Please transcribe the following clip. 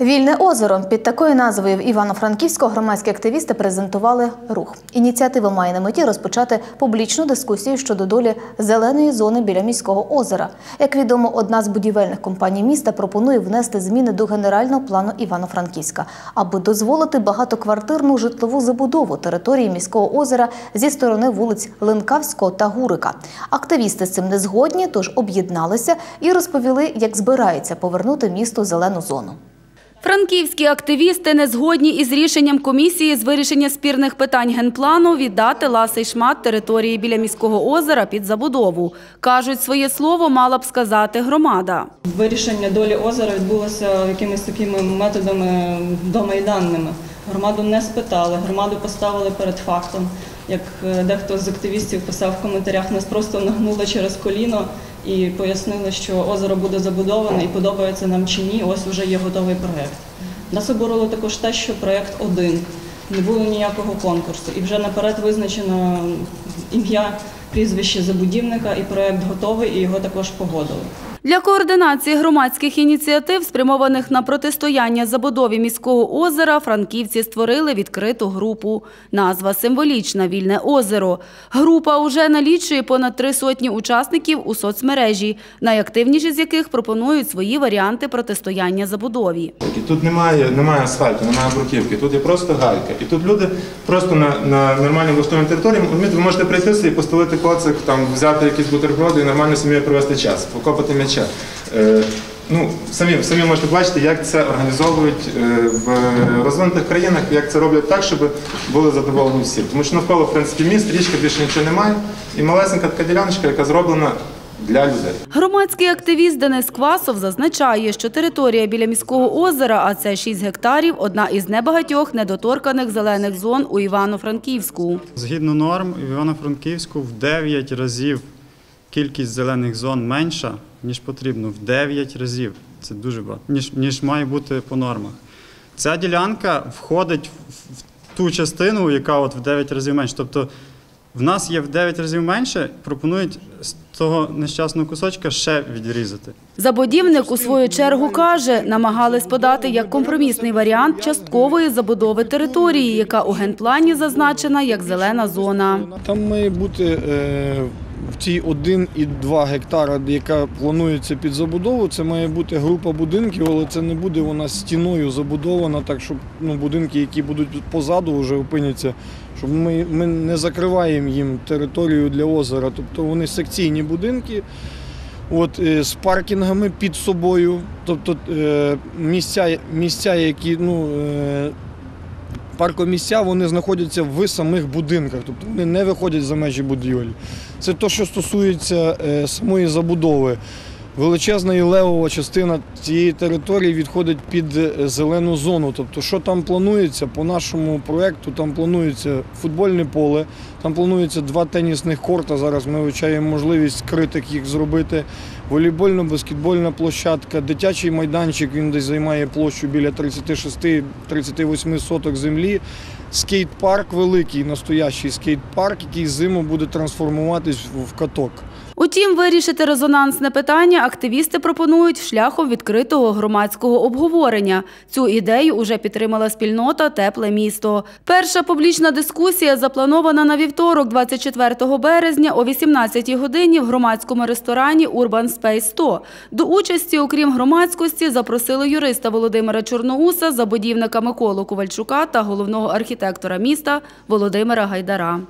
Вільне озеро під такою назвою в Івано-Франківську громадські активісти презентували рух. Ініціатива має на меті розпочати публічну дискусію щодо долі зеленої зони біля міського озера. Як відомо, одна з будівельних компаній міста пропонує внести зміни до генерального плану Івано-Франківська, аби дозволити багатоквартирну житлову забудову території міського озера зі сторони вулиць Ленкавського та Гурика. Активісти з цим не згодні, тож об'єдналися і розповіли, як збираються повернути місту зелену зону. Франківські активісти не згодні із рішенням комісії з вирішення спірних питань генплану віддати ласий шмат території біля міського озера під забудову. Кажуть, своє слово мала б сказати громада. Вирішення долі озера відбулося якимись такими методами домайданними. Громаду не спитали, громаду поставили перед фактом. Як е, дехто з активістів писав в коментарях, нас просто нагнули через коліно і пояснили, що озеро буде забудоване і подобається нам чи ні. Ось вже є готовий проєкт. Нас обурило також те, що проєкт один, не було ніякого конкурсу, і вже наперед визначено ім'я, прізвище забудівника, і проєкт готовий, і його також погодили. Для координації громадських ініціатив, спрямованих на протистояння забудові міського озера, франківці створили відкриту групу. Назва символічна «Вільне озеро». Група уже налічує понад три сотні учасників у соцмережі, найактивніші з яких пропонують свої варіанти протистояння забудові. Тут немає, немає асфальту, немає бруківки, тут є просто галька. І тут люди просто на, на нормальній влаштованій території ви можете прийти собі, постелити коцик, там, взяти якісь бутерброди і нормально собі провести час, покопати м'яча. Е, ну, самі, самі можете бачити, як це організовують е, в розвинутих країнах, як це роблять так, щоб були задоволені всі. Тому що навколо в принципі, міст, річки більше нічого немає. І малесенька така діляночка, яка зроблена для людей. Громадський активіст Денис Квасов зазначає, що територія біля міського озера, а це 6 гектарів, одна із небагатьох недоторканих зелених зон у Івано-Франківську. Згідно норм, в Івано-Франківську в 9 разів кількість зелених зон менша, ніж потрібно. В 9 разів. Це дуже багато, ніж, ніж має бути по нормах. Ця ділянка входить в, в ту частину, яка от в 9 разів менше. Тобто в нас є в 9 разів менше, пропонують з того нещасного кусочка ще відрізати. Забудівник у свою чергу каже, намагались подати як компромісний варіант часткової забудови території, яка у генплані зазначена як зелена зона. Там має бути е, в цій 1,2 гектара, яка планується під забудову, це має бути група будинків, але це не буде вона стіною забудована, так щоб ну, будинки, які будуть позаду, вже опиняться, щоб ми, ми не закриваємо їм територію для озера. Тобто вони секційні будинки. От, е, з паркінгами під собою, тобто е, місця, місця, які ну, е, паркомісця вони знаходяться в самих будинках, тобто вони не виходять за межі будівель. Це те, що стосується е, самої забудови. Величезна і левова частина цієї території відходить під е, зелену зону. Тобто, що там планується по нашому проєкту, там планується футбольне поле, там планується два тенісних корта. Зараз ми вивчаємо можливість критик їх зробити. Волейбольно-баскетбольна площадка, дитячий майданчик, він десь займає площу біля 36-38 соток землі. Скейт-парк великий, настоящий скейт-парк, який зиму буде трансформуватись в- в каток. Утім, вирішити резонансне питання активісти пропонують шляхом відкритого громадського обговорення. Цю ідею уже підтримала спільнота Тепле місто. Перша публічна дискусія запланована на вівторок, 24 березня о 18 годині в громадському ресторані Urban Space 100. До участі, окрім громадськості, запросили юриста Володимира Чорноуса, забудівника Миколу Ковальчука та головного архітектора міста Володимира Гайдара.